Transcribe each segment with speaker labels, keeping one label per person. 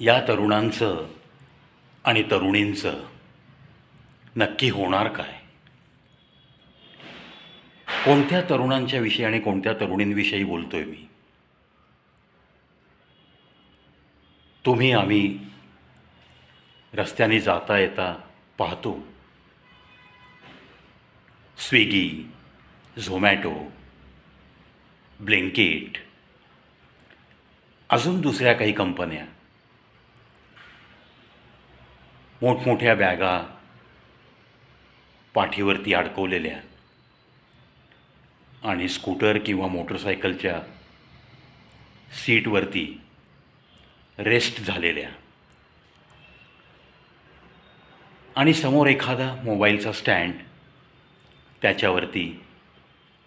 Speaker 1: या तरुणांचं आणि तरुणींचं नक्की होणार काय? कोणत्या तरुणांच्या विषयी आणि कोणत्या तरुणींविषयी बोलतोय मी? तुम्ही आम्ही रस्त्याने जाता येता पाहतो. स्विगी झोमॅटो ब्लिंकिट अजून दुसऱ्या काही कंपन्या. मोठमोठ्या बॅगा पाठीवरती अडकवलेल्या आणि स्कूटर किंवा मोटरसायकलच्या सीटवरती रेस्ट झालेल्या. आणि समोर एखादा मोबाईलचा स्टँड त्याच्यावरती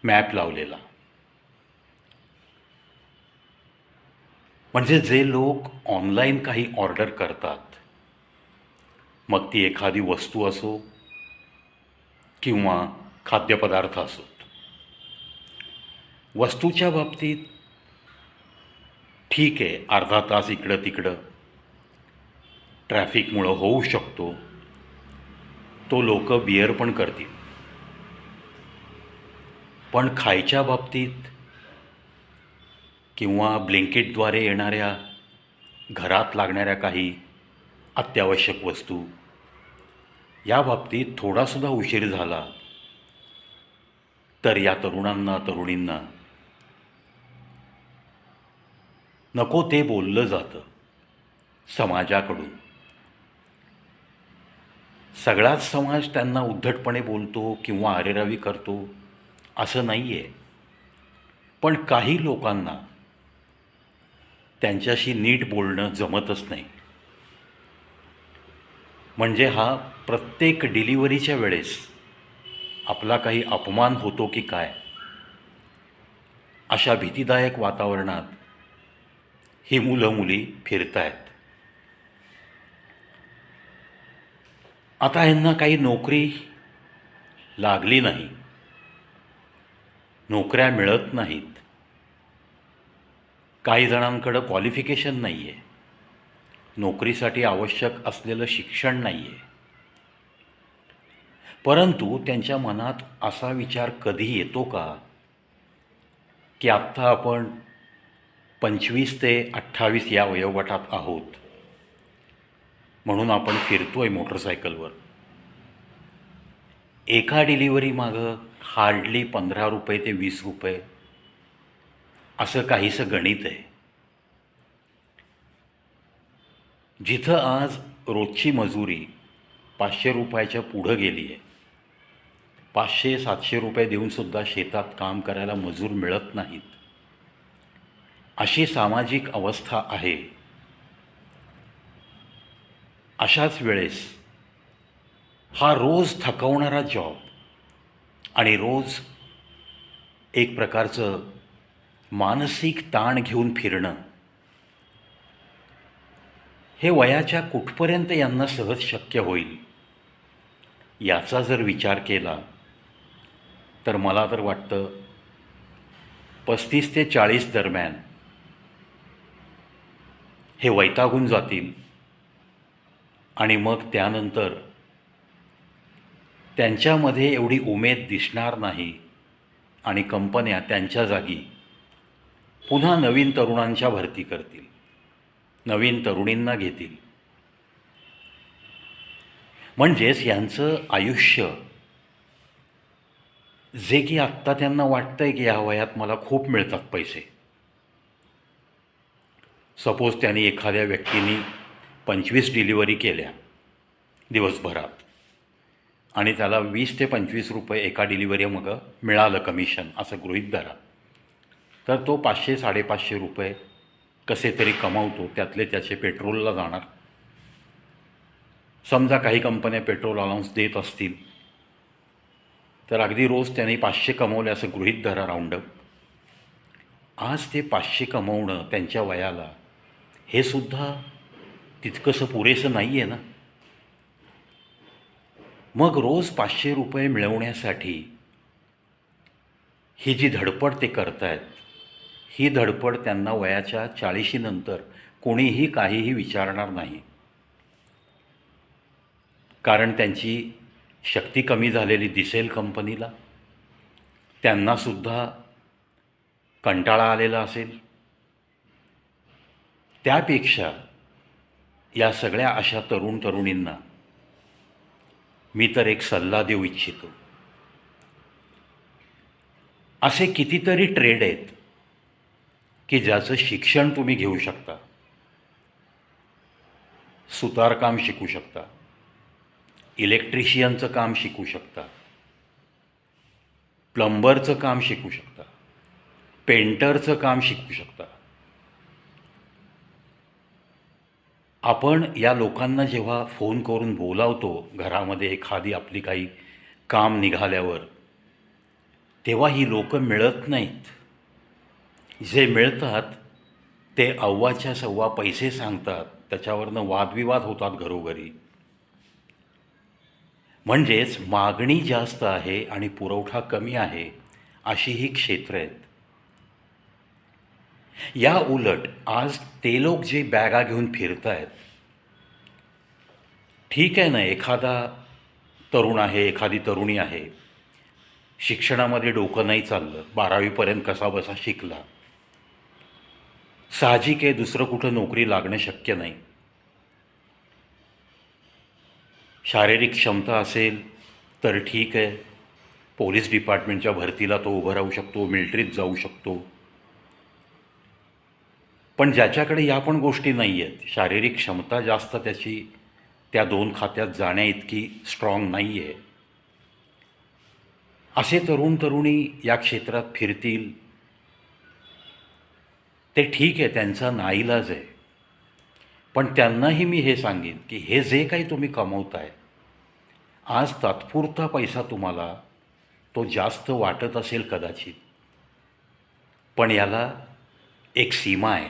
Speaker 1: मॅप लावलेला. म्हणजे जे लोक ऑनलाईन काही ऑर्डर करतात मग ती एखादी वस्तू असो किंवा खाद्यपदार्थ असोत वस्तूच्या बाबतीत ठीक आहे अर्धा तास इकडं तिकडं ट्रॅफिकमुळं होऊ शकतो. तो लोक बिअर पण करतील. पण खायच्या बाबतीत किंवा ब्लिंकेटद्वारे येणाऱ्या घरात लागणाऱ्या काही अत्यावश्यक वस्तू. या बाबतीत थोडासुद्धा उशीर झाला. तर या तरुणांना तरुणींना. नको ते बोललं जातं. समाजाकडून. सगळाच समाज त्यांना उद्धटपणे बोलतो किंवा अरेरावी करतो असं नाही आहे पण काही लोकांना त्यांच्याशी नीट बोलणं जमतच नाही. म्हणजे हा प्रत्येक डिलिव्हरीच्या वेळेस आपला काही अपमान होतो की काय? अशा भीतीदायक वातावरणात ही मुलं मुली फिरत आहेत आता यांना काही नोकरी लागली नाही. नोकऱ्या मिळत नाहीत. काही जणांकडं क्वालिफिकेशन नाही आहे नोकरीसाठी आवश्यक असलेलं शिक्षण नाही आहे परंतु त्यांच्या मनात असा विचार कधी येतो का? की आत्ता आपण पंचवीस ते अठ्ठावीस या वयोगटात आहोत. म्हणून आपण फिरतो आहे मोटरसायकलवर. एका डिलिव्हरी मागं हार्डली पंधरा रुपये ते वीस रुपये असं काहीसं गणित आहे. जिथं आज रोजची मजुरी पाचशे रुपयाच्या पुढं गेली आहे. पाचशे सातशे रुपये देऊनसुद्धा शेतात काम करायला मजूर मिळत नाहीत. अशी सामाजिक अवस्था आहे. अशाच वेळेस हा रोज थकवणारा जॉब आणि रोज एक प्रकारचं मानसिक ताण घेऊन फिरणं हे वयाच्या कुठपर्यंत यांना सहज शक्य होईल? याचा जर विचार केला तर मला तर वाटतं पस्तीस ते चाळीस दरम्यान हे वैतागून जातील आणि मग त्यानंतर त्यांच्यामध्ये एवढी उमेद दिसणार नाही आणि कंपन्या त्यांच्या जागी पुन्हा नवीन तरुणांच्या भरती करतील. नवीन तरुणींना घेतील. म्हणजेच यांचं आयुष्य जे की आत्ता त्यांना वाटतंय की या वयात मला खूप मिळतात पैसे. सपोज त्यांनी एखाद्या व्यक्तीने पंचवीस डिलिव्हरी केल्या दिवसभरात आणि त्याला वीस ते पंचवीस रुपये एका डिलिव्हरी मग मिळालं कमिशन असं गृहीत धरा तर तो पाचशे साडेपाचशे रुपये कसे तरी कमावतो त्यातले त्याचे पेट्रोलला जाणार. समजा काही कंपन्या पेट्रोल अलाउन्स देत असतील तर अगदी रोज त्यांनी पाचशे कमवले असं गृहीत धरा राऊंडअप आज ते पाचशे कमवणं त्यांच्या वयाला हे सुद्धा तितकंसं पुरेसं नाही आहे ना? मग रोज पाचशे रुपये मिळवण्यासाठी ही जी धडपड ते करतायत ही धडपड त्यांना वयाच्या चाळीशीनंतर कोणीही काहीही विचारणार नाही. कारण त्यांची शक्ती कमी झालेली दिसेल कंपनीला. त्यांनासुद्धा कंटाळा आलेला असेल. त्यापेक्षा या सगळ्या अशा तरुण तरुणींना मी तर एक सल्ला देऊ इच्छितो. असे कितीतरी ट्रेड आहेत. की ज्याचं शिक्षण तुम्ही घेऊ शकता. सुतारकाम शिकू शकता. इलेक्ट्रिशियनचं काम शिकू शकता. प्लंबरचं काम शिकू शकता. पेंटरचं काम शिकू शकता. आपण या लोकांना जेव्हा फोन करून बोलावतो घरामध्ये एखादी आपली काही काम निघाल्यावर तेव्हा ही लोकं मिळत नाहीत. जे मिळतात ते अव्वाच्या सव्वा पैसे सांगतात. त्याच्यावरनं वादविवाद होतात घरोघरी. म्हणजेच मागणी जास्त आहे आणि पुरवठा कमी आहे अशी ही क्षेत्र आहेत. या उलट आज ते लोक जे बॅगा घेऊन फिरत आहेत ठीक आहे ना एखादा तरुण आहे एखादी तरुणी आहे शिक्षणामध्ये डोकं नाही चाललं बारावीपर्यंत कसा बसा शिकला. साहजिक आहे दुसरं कुठं नोकरी लागणं शक्य नाही. शारीरिक क्षमता असेल तर ठीक आहे. पोलीस डिपार्टमेंटच्या भरतीला तो उभं राहू शकतो मिलिटरीत जाऊ शकतो. पण ज्याच्याकडे या पण गोष्टी नाही आहेत शारीरिक क्षमता जास्त त्याची त्या दोन खात्यात जाण्या इतकी स्ट्रॉंग नाही आहे असे तरुण तरुणी या क्षेत्रात फिरतील ते ठीक आहे त्यांचा नाईलाज आहे. पण त्यांनाही मी हे सांगेन की हे जे काही तुम्ही कमवताय आज तात्पुरता पैसा तुम्हाला तो जास्त वाटत असेल कदाचित. पण याला एक सीमा आहे.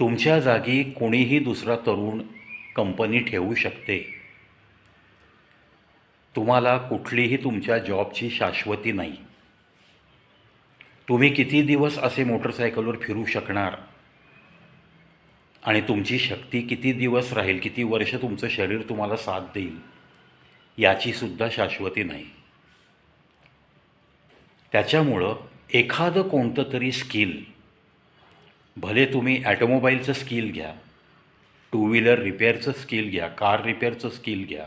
Speaker 1: तुमच्या जागी कोणीही दुसरा तरुण कंपनी ठेवू शकते. तुम्हाला कुठलीही तुमच्या जॉबची शाश्वती नाही. तुम्ही किती दिवस असे मोटरसायकलवर फिरू शकणार? आणि तुमची शक्ती किती दिवस राहील? किती वर्ष तुमचं शरीर तुम्हाला साथ देईल? याचीसुद्धा शाश्वती नाही. त्याच्यामुळं एखादं कोणतं तरी स्किल भले तुम्ही ॲटोमोबाईलचं स्किल घ्या टू व्हीलर रिपेअरचं स्किल घ्या कार रिपेअरचं स्किल घ्या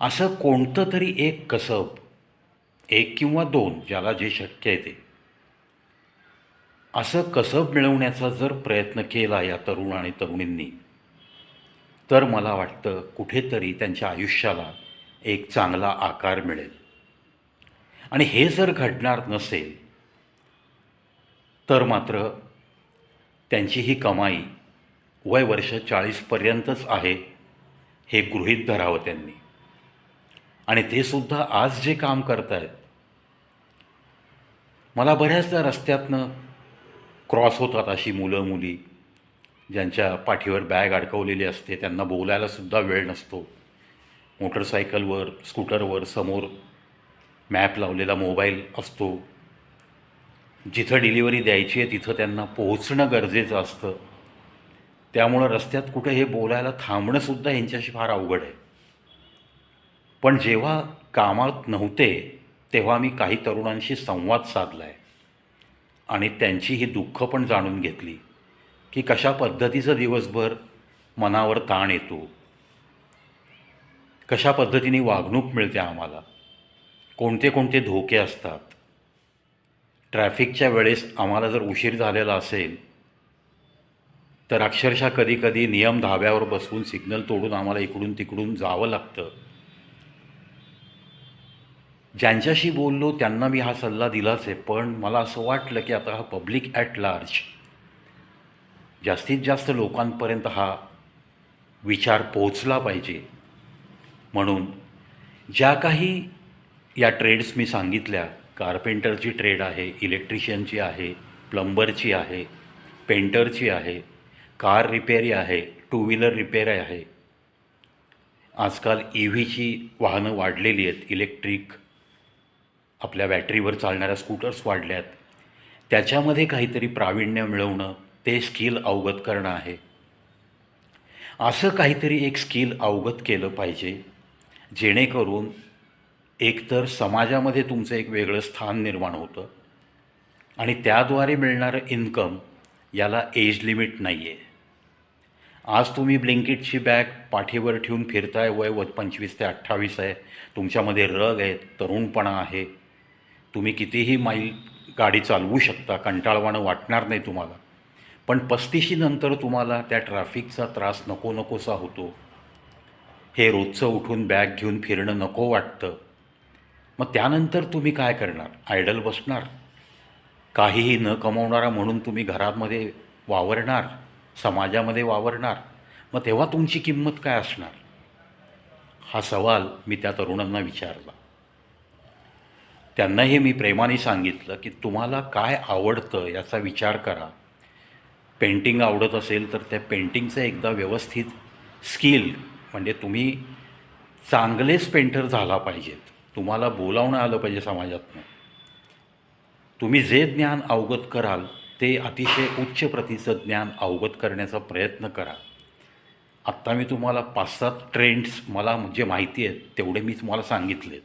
Speaker 1: असं कोणतं तरी एक कसब एक किंवा दोन ज्याला जे शक्य आहे ते. असं कसं मिळवण्याचा जर प्रयत्न केला या तरुण आणि तरुणींनी तर मला वाटतं कुठेतरी त्यांच्या आयुष्याला एक चांगला आकार मिळेल. आणि हे जर घडणार नसेल तर मात्र त्यांची ही कमाई वय वर्ष चाळीसपर्यंतच आहे हे गृहीत धरावं त्यांनी. आणि ते सुद्धा आज जे काम करत आहेत मला बऱ्याचदा रस्त्यातनं क्रॉस होतात अशी मुलं मुली ज्यांच्या पाठीवर बॅग अडकवलेली असते. त्यांना बोलायलासुद्धा वेळ नसतो. मोटरसायकलवर स्कूटरवर समोर मॅप लावलेला मोबाईल असतो. जिथं डिलिव्हरी द्यायची आहे तिथं त्यांना पोहोचणं गरजेचं असतं. त्यामुळं रस्त्यात कुठे हे बोलायला थांबणंसुद्धा यांच्याशी फार अवघड आहे. पण जेव्हा कामात नव्हते तेव्हा मी काही तरुणांशी संवाद साधला आहे आणि त्यांची ही दुःख पण जाणून घेतली की कशा पद्धतीचं दिवसभर मनावर ताण येतो. कशा पद्धतीने वागणूक मिळते आम्हाला. कोणते कोणते धोके असतात. ट्रॅफिकच्या वेळेस आम्हाला जर उशीर झालेला असेल तर अक्षरशः कधी कधी नियम धाब्यावर बसवून सिग्नल तोडून आम्हाला इकडून तिकडून जावं लागतं. ज्यांच्याशी बोललो त्यांना मी हा सल्ला दिलाच आहे पण मला असं वाटलं की आता हा पब्लिक ॲट लार्ज जास्तीत जास्त लोकांपर्यंत हा विचार पोहोचला पाहिजे. म्हणून ज्या काही या ट्रेड्स मी सांगितल्या कार्पेंटरची ट्रेड आहे इलेक्ट्रिशियनची आहे प्लंबरची आहे पेंटरची आहे कार रिपेअरी आहे टू व्हीलर रिपेअर आहे. आजकाल ई व्हीची वाहनं वाढलेली आहेत इलेक्ट्रिक आपल्या बॅटरीवर चालणाऱ्या स्कूटर्स वाढल्यात. त्याच्यामध्ये काहीतरी प्रावीण्य मिळवणं ते स्किल अवगत करणं आहे. असं काहीतरी एक स्किल अवगत केलं पाहिजे जेणेकरून एकतर समाजामध्ये तुमचं एक वेगळं स्थान निर्माण होतं आणि त्याद्वारे मिळणारं इन्कम याला एज लिमिट नाही आहे आज तुम्ही ब्लिंकिटची बॅग पाठीवर ठेवून फिरताय वय व पंचवीस ते अठ्ठावीस आहे तुमच्यामध्ये रग आहे तरुणपणा आहे तुम्ही कितीही माईल गाडी चालवू शकता कंटाळवाणं वाटणार नाही तुम्हाला. पण पस्तीशीनंतर तुम्हाला त्या ट्रॅफिकचा त्रास नको नकोसा होतो. हे रोजचं उठून बॅग घेऊन फिरणं नको वाटतं. मग त्यानंतर तुम्ही काय करणार? आयडल बसणार? काहीही न कमवणारा म्हणून तुम्ही घरामध्ये वावरणार? समाजामध्ये वावरणार? मग तेव्हा तुमची किंमत काय असणार? हा सवाल मी त्या तरुणांना विचारला. त्यांनाही मी प्रेमाने सांगितलं की तुम्हाला काय आवडतं याचा विचार करा. पेंटिंग आवडत असेल तर त्या पेंटिंगचं एकदा व्यवस्थित स्किल म्हणजे तुम्ही चांगलेच पेंटर झाला पाहिजेत. तुम्हाला बोलावणं आलं पाहिजे समाजातनं. तुम्ही जे ज्ञान अवगत कराल ते अतिशय उच्च प्रतीचं ज्ञान अवगत करण्याचा प्रयत्न करा. आत्ता मी तुम्हाला पाच सात ट्रेंड्स मला जे माहिती आहेत तेवढे मी तुम्हाला सांगितलेत.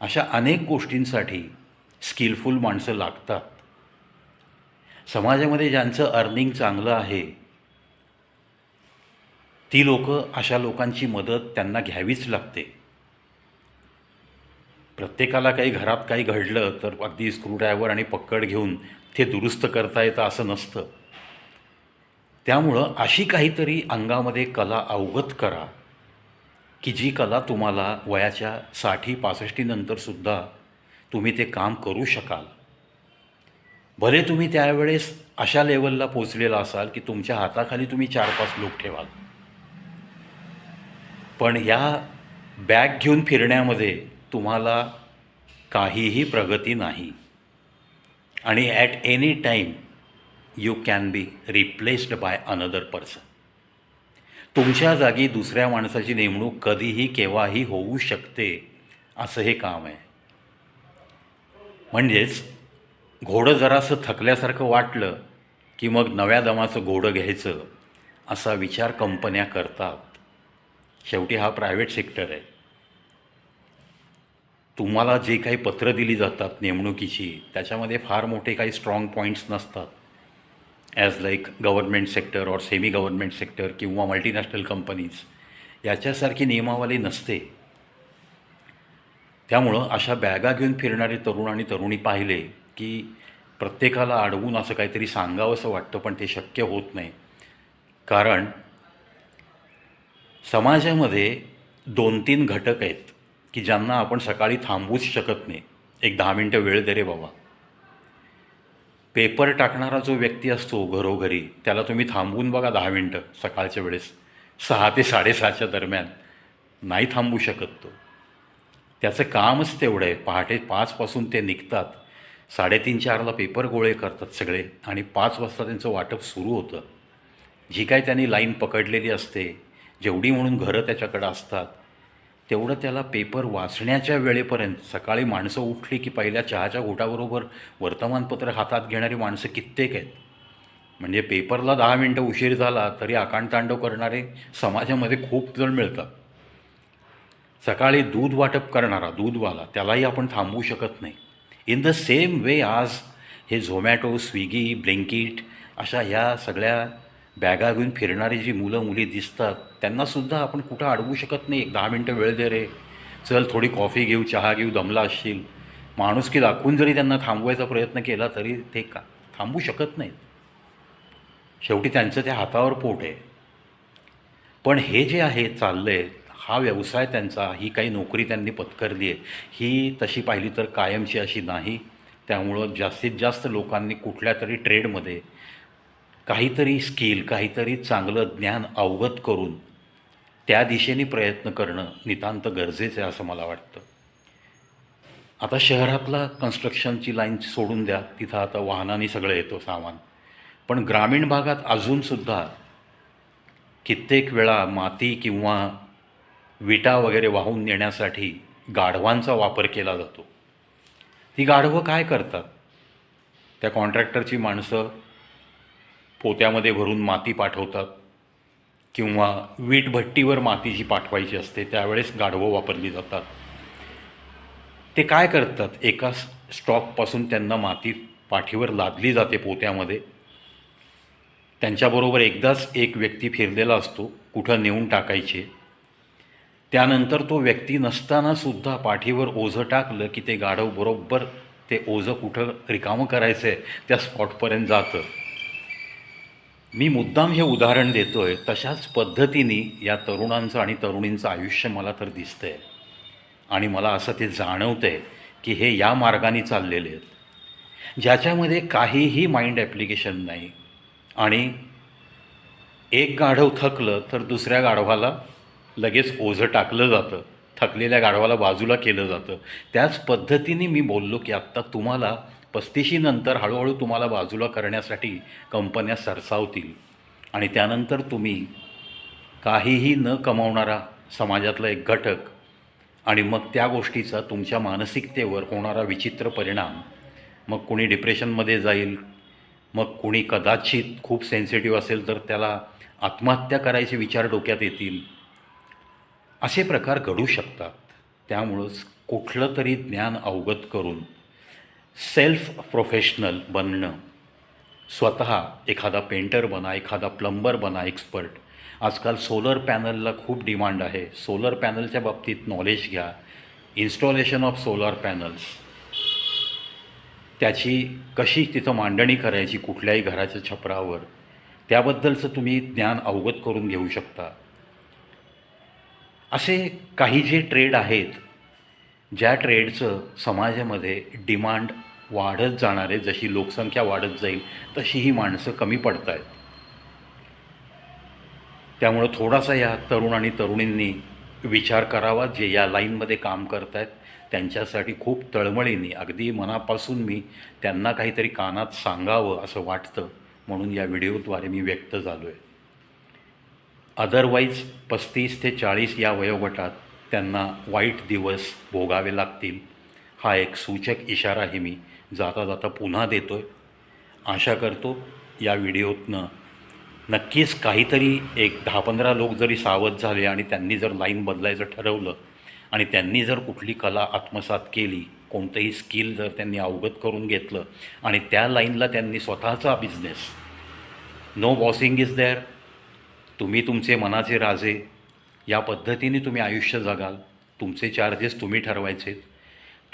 Speaker 1: अशा अनेक गोष्टींसाठी स्किलफुल माणसं लागतात. समाजामध्ये ज्यांचं अर्निंग चांगलं आहे ती लोकं अशा लोकांची मदत त्यांना घ्यावीच लागते. प्रत्येकाला काही घरात काही घडलं तर अगदी स्क्रूड्रायव्हर आणि पक्कड घेऊन ते दुरुस्त करता येतं असं नसतं. त्यामुळं अशी काहीतरी अंगामध्ये कला अवगत करा. की जी कला तुम्हाला वयाच्या साठी पासष्टीनंतरसुद्धा तुम्ही ते काम करू शकाल. भले तुम्ही त्यावेळेस अशा लेवलला पोचलेला असाल की तुमच्या हाताखाली तुम्ही चार पाच लोक ठेवाल. पण या बॅग घेऊन फिरण्यामध्ये तुम्हाला काहीही प्रगती नाही. आणि at any time you can be replaced by another person तुमच्या जागी दुसऱ्या माणसाची नेमणूक कधीही केव्हाही होऊ शकते असं हे काम आहे. म्हणजेच घोडं जरासं थकल्यासारखं वाटलं की मग नव्या दमाचं घोडं घ्यायचं असा विचार कंपन्या करतात. शेवटी हा प्रायव्हेट सेक्टर आहे. तुम्हाला जे काही पत्र दिली जातात नेमणुकीची त्याच्यामध्ये फार मोठे काही स्ट्रॉंग पॉईंट्स नसतात. As like government sector or semi government sector किंवा मल्टीनॅशनल कंपनीज याच्यासारखी नियमावली नसते. त्यामुळं अशा बॅगा घेऊन फिरणारे तरुण आणि तरुणी पाहिले की प्रत्येकाला अडवून असं काहीतरी सांगावंसं वाटतं पण ते शक्य होत नाही. कारण समाजामध्ये दोन तीन घटक आहेत की ज्यांना आपण सकाळी थांबवूच शकत नाही. एक दहा मिनटं वेळ दे रे बाबा. पेपर टाकणारा जो व्यक्ती असतो घरोघरी त्याला तुम्ही थांबवून बघा दहा मिनटं सकाळच्या वेळेस. सहा ते साडेसहाच्या दरम्यान. नाही थांबू शकत तो. त्याचं कामच तेवढं आहे. पहाटे पाचपासून ते निघतात. साडेतीन चारला पेपर गोळे करतात सगळे आणि पाच वाजता त्यांचं वाटप सुरू होतं. जी काय त्यांनी लाईन पकडलेली असते जेवढी म्हणून घरं त्याच्याकडं असतात तेवढं त्याला पेपर वाचण्याच्या वेळेपर्यंत सकाळी माणसं उठली की पहिल्या चहाच्या घोटाबरोबर वर्तमानपत्र हातात घेणारी माणसं कित्येक आहेत. म्हणजे पेपरला दहा मिनटं उशीर झाला तरी आकांडतांडव करणारे समाजामध्ये खूप जण मिळतात. सकाळी दूध वाटप करणारा दूधवाला त्यालाही आपण थांबवू शकत नाही. इन द सेम वे आज हे झोमॅटो स्विगी ब्लिंकिट अशा ह्या सगळ्या बॅगा घेऊन फिरणारी जी मुलं मुली दिसतात त्यांनासुद्धा आपण कुठं अडवू शकत नाही. एक दहा मिनटं वेळ दे रे. चल थोडी कॉफी घेऊ चहा घेऊ दमला असशील. माणुसकी दाखवून जरी त्यांना थांबवायचा प्रयत्न केला तरी ते का थांबू शकत नाहीत. शेवटी त्यांचं त्या हातावर पोट आहे. पण हे जे आहे चाललं आहे हा व्यवसाय त्यांचा ही काही नोकरी त्यांनी पत्करली आहे. ही तशी पाहिली तर कायमची अशी नाही. त्यामुळं जास्तीत जास्त लोकांनी कुठल्या तरी ट्रेडमध्ये काहीतरी स्किल काहीतरी चांगलं ज्ञान अवगत करून त्या दिशेने प्रयत्न करणं नितांत गरजेचं आहे असं मला वाटतं. आता शहरातला कन्स्ट्रक्शनची लाईन सोडून द्या तिथं आता वाहनाने सगळं येतो सामान. पण ग्रामीण भागात अजूनसुद्धा कित्येक वेळा माती किंवा विटा वगैरे वाहून नेण्यासाठी गाढवांचा वापर केला जातो. ती गाढवं काय करतात? त्या कॉन्ट्रॅक्टरची माणसं पोत्यामध्ये भरून माती पाठवतात. किंवा वीटभट्टीवर माती जी पाठवायची असते त्यावेळेस गाढवं वापरली जातात. ते काय करतात? एका स्टॉकपासून त्यांना माती पाठीवर लादली जाते पोत्यामध्ये. त्यांच्याबरोबर एकदाच एक व्यक्ती फिरलेला असतो कुठं नेऊन टाकायचे. त्यानंतर तो व्यक्ती नसतानासुद्धा पाठीवर ओझं टाकलं की ते गाढव बरोबर ते ओझं कुठं रिकामं करायचं आहे त्या स्पॉटपर्यंत जातं. मी मुद्दाम हे उदाहरण देतो आहे तशाच पद्धतीने या तरुणांचं आणि तरुणींचं आयुष्य मला तर दिसतं आहे आणि मला असं ते जाणवतं आहे की हे या मार्गाने चाललेले आहेत. ज्याच्यामध्ये काहीही माइंड ॲप्लिकेशन नाही. आणि एक गाढव थकलं तर दुसऱ्या गाढवाला लगेच ओझं टाकलं जातं. थकलेल्या गाढवाला बाजूला केलं जातं. त्याच पद्धतीने मी बोललो की आत्ता तुम्हाला पस्तीशीनंतर हळूहळू तुम्हाला बाजूला करण्यासाठी कंपन्या सरसावतील. आणि त्यानंतर तुम्ही काहीही न कमावणारा समाजातला एक घटक आणि मग त्या गोष्टीचा तुमच्या मानसिकतेवर होणारा विचित्र परिणाम. मग कुणी डिप्रेशनमध्ये जाईल मग कुणी कदाचित खूप सेन्सिटिव्ह असेल तर त्याला आत्महत्या करायचे विचार डोक्यात येतील. असे प्रकार घडू शकतात. त्यामुळंच कुठलं तरी ज्ञान अवगत करून सेल्फ प्रोफेशनल बनणं. स्वतः एखादा पेंटर बना एखादा प्लंबर बना एक्सपर्ट. आजकाल सोलर पॅनलला खूप डिमांड आहे. सोलर पॅनलच्या बाबतीत नॉलेज घ्या. Installation of solar panels. त्याची कशी तिथं मांडणी करायची कुठल्याही घराच्या छपरावर त्याबद्दलचं तुम्ही ज्ञान अवगत करून घेऊ शकता. असे काही जे ट्रेड आहेत ज्या ट्रेडचं समाजामध्ये डिमांड वाढत जाणार आहे जशी लोकसंख्या वाढत जाईल तशी ही माणसं कमी पडत आहेत त्यामुळं थोडासा या तरुण आणि तरुणींनी विचार करावा जे या लाईनमध्ये काम करत आहेत त्यांच्यासाठी खूप तळमळीने अगदी मनापासून मी त्यांना काहीतरी कानात सांगावं असं वाटतं म्हणून या व्हिडिओद्वारे मी व्यक्त झालो आहे अदरवाईज पस्तीस ते चाळीस या वयोगटात त्यांना वाईट दिवस भोगावे लागतील. हा एक सूचक इशाराही मी जाता जाता पुन्हा देतो आहे आशा करतो या व्हिडिओतनं नक्कीच काहीतरी एक दहा पंधरा लोक जरी सावध झाले आणि त्यांनी जर लाईन बदलायचं ठरवलं आणि त्यांनी जर कुठली कला आत्मसात केली कोणतंही स्किल जर त्यांनी अवगत करून घेतलं आणि त्या लाईनला त्यांनी स्वतःचा business no bossing is there तुम्ही तुमचे मनाचे राजे. या पद्धतीने तुम्ही आयुष्य जगाल. तुमचे चार्जेस तुम्ही ठरवायचे.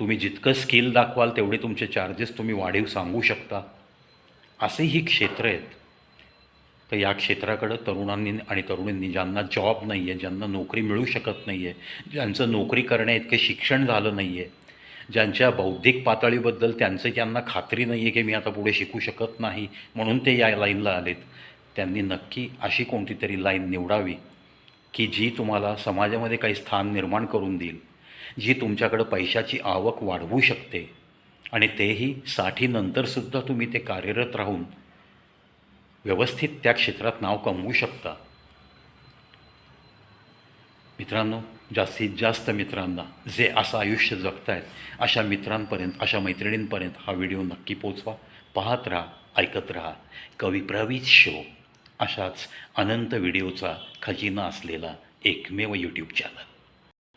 Speaker 1: तुम्ही जितकं स्किल दाखवाल तेवढे तुमचे चार्जेस तुम्ही वाढीव सांगू शकता. असे ही क्षेत्र आहेत. तर या क्षेत्राकडं तरुणांनी आणि तरुणींनी ज्यांना जॉब नाही आहे ज्यांना नोकरी मिळू शकत नाही आहे ज्यांचं नोकरी करण्या इतकं शिक्षण झालं नाही आहे ज्यांच्या बौद्धिक पातळीबद्दल त्यांचं त्यांना खात्री नाही आहे की मी आता पुढे शिकू शकत नाही म्हणून ते या लाईनला आलेत. त्यांनी नक्की अशी कोणती तरी लाईन निवडावी. की जी तुम्हाला समाजामध्ये काही स्थान निर्माण करून देईल जी तुमच्याकडं पैशाची आवक वाढवू शकते आणि तेही साठीनंतरसुद्धा तुम्ही ते कार्यरत राहून व्यवस्थित त्या क्षेत्रात नाव कमवू शकता. मित्रांनो जास्तीत जास्त मित्रांना जे असं आयुष्य जगतायत अशा मित्रांपर्यंत अशा मैत्रिणींपर्यंत हा व्हिडिओ नक्की पोचवा. पाहत राहा ऐकत राहा. कवी प्रवीत शो. अशाच अनंत व्हिडिओचा खजिना असलेला एकमेव यूट्यूब चॅनल